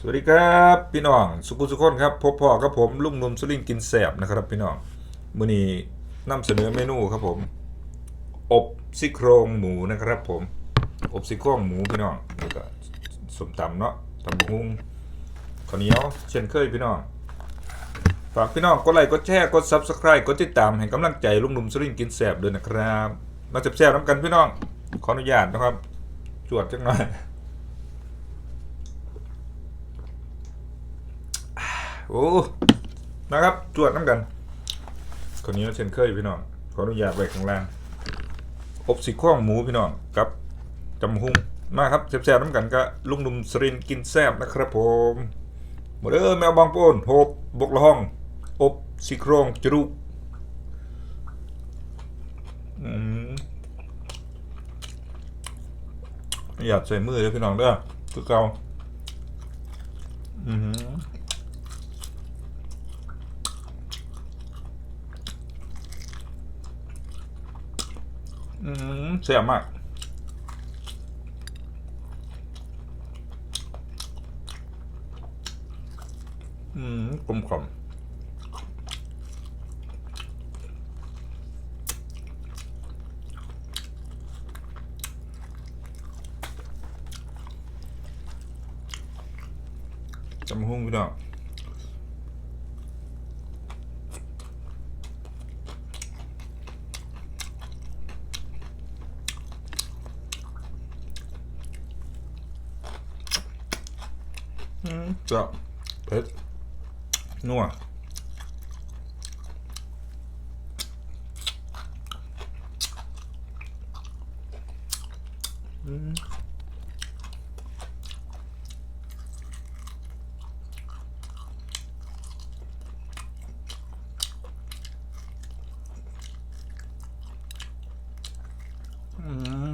สวัสดีครับพี่น้องสุขุสุขคนครับพบพ่อกับผมลุงนุ่มสุรินกินแสบนะครับพี่น้องมื้อนี้นำเสนอเมนูครับผม อบซี่โครงหมูนะครับผม อบซี่โครงหมูพี่น้องแล้วก็สมตำเนาะตำหุงข้าวเหนียวเช่นเคยพี่น้องฝากพี่น้องกดไลค์กดแชร์กด Subscribe กดติดตามให้กำลังใจลุงนุ่มสุรินกินแสบด้วยนะครับมาแซ่บน้ำกันพี่น้องขออนุญาตนะครับจวดจังหน่อย โอ้นะครับจวดน้ำกันคนนี้เช่นเคยพี่น้องขออนุญาตไว้ข้างล่างอบสีข้องหมูพี่น้องกับจำหุงมาครับแซ่บๆน้ำกันก็ลุงหนุ่มสรินกินแซ่บนะครับผมหมดเด้อแมวบางโปนโหบบกละห้อง อบสีโครงจรุกอืมอยากใส่มือเลยพี่น้องเด้อคือเกาอือ ออืมเสียมากอืมกลมกล่อมจำหุ้งพี่น้อง จะเผ็ดนัวอืมอืม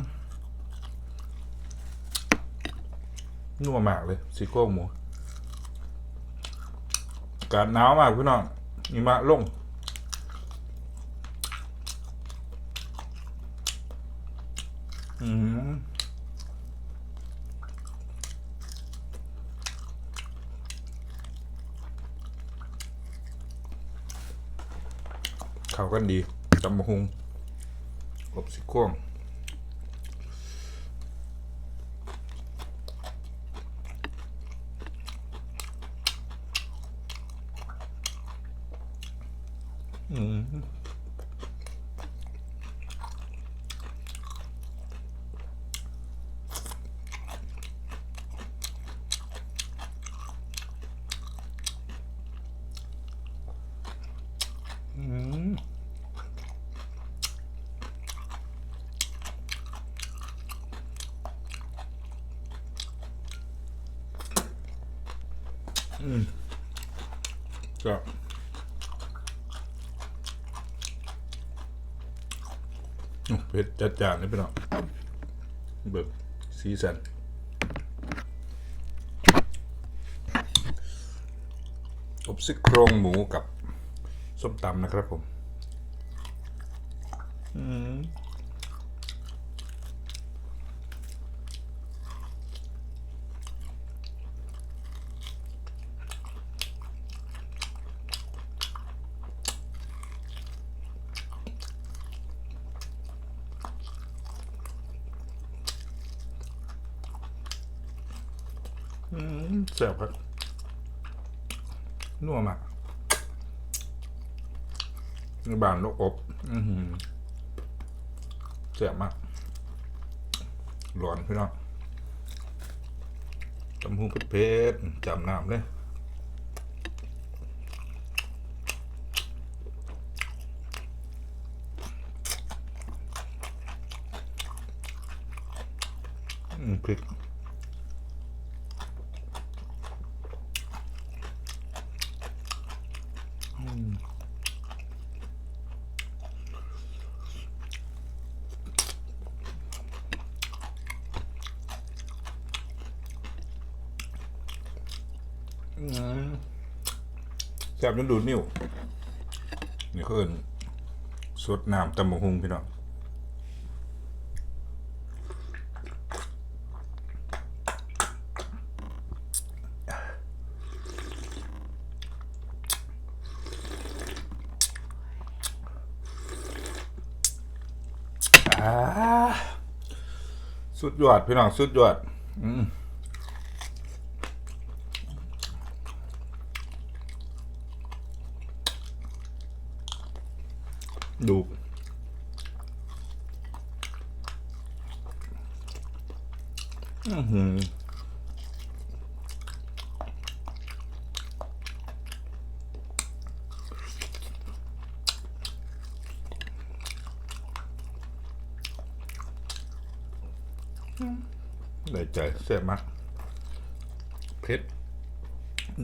นัวมากเลยซี่โก้หมูอากาศหนาวมากพี่น้องหิมะลงอืมเข้ากันดีตำมะฮุงอบสิควง อืมอืมอืมครับ อื้อ เผ็ดจัดจานเลยพี่น้องเบิกสีสันอบซี่โครงหมูกับส้มตำนะครับผม อืม อืมแซ่บครับนัวมากนี่บานลูกอบอือหือแซ่บมากร้อนพี่น้องจำหูเผ็ดๆจำน้ำเลยอืมพริก อืม แซ่บจนดูดนิ้วนี่คือสดน้ำตำบักหุงพี่น้อง สุดยอดพี่น้องสุดยอด อืมดูอื้อหือ ได้ใจแซ่บมากเผ็ด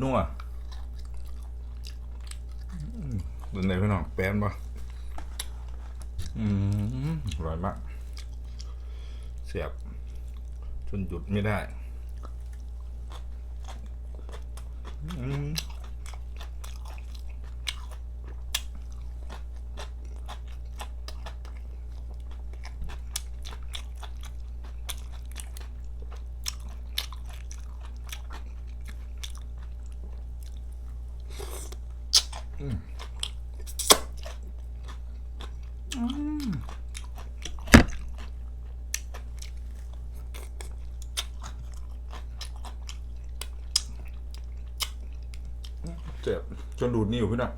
นัวเป็นไงพี่น้องแปนปะอืมอร่อยมากเสียบจนหยุดไม่ได้อืม เจ็บจนดูดนิ้วพี่น้อง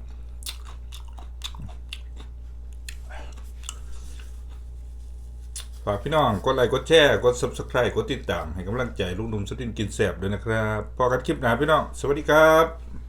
ฝากพี่น้อง กดไลค์กดแชร์กด subscribe กดติดตาม ให้กำลังใจลุงหนุ่มสุดินกินแสบด้วยนะครับพอกันคลิปหน้าพี่น้อง สวัสดีครับ